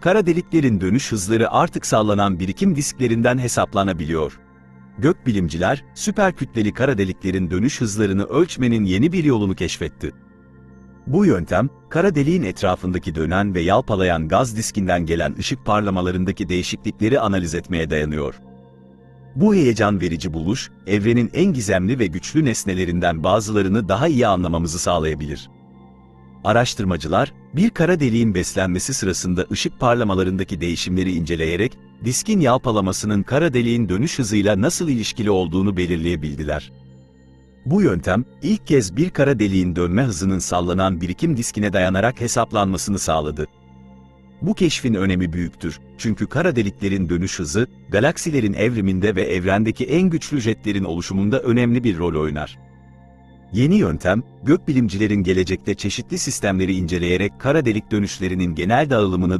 kara deliklerin dönüş hızları artık sallanan birikim disklerinden hesaplanabiliyor. Gökbilimciler, süper kütleli kara deliklerin dönüş hızlarını ölçmenin yeni bir yolunu keşfetti. Bu yöntem, kara deliğin etrafındaki dönen ve yalpalayan gaz diskinden gelen ışık parlamalarındaki değişiklikleri analiz etmeye dayanıyor. Bu heyecan verici buluş, evrenin en gizemli ve güçlü nesnelerinden bazılarını daha iyi anlamamızı sağlayabilir. Araştırmacılar, bir kara deliğin beslenmesi sırasında ışık parlamalarındaki değişimleri inceleyerek, diskin yalpalamasının kara deliğin dönüş hızıyla nasıl ilişkili olduğunu belirleyebildiler. Bu yöntem, ilk kez bir kara deliğin dönme hızının sallanan birikim diskine dayanarak hesaplanmasını sağladı. Bu keşfin önemi büyüktür, çünkü kara deliklerin dönüş hızı, galaksilerin evriminde ve evrendeki en güçlü jetlerin oluşumunda önemli bir rol oynar. Yeni yöntem, gökbilimcilerin gelecekte çeşitli sistemleri inceleyerek kara delik dönüşlerinin genel dağılımını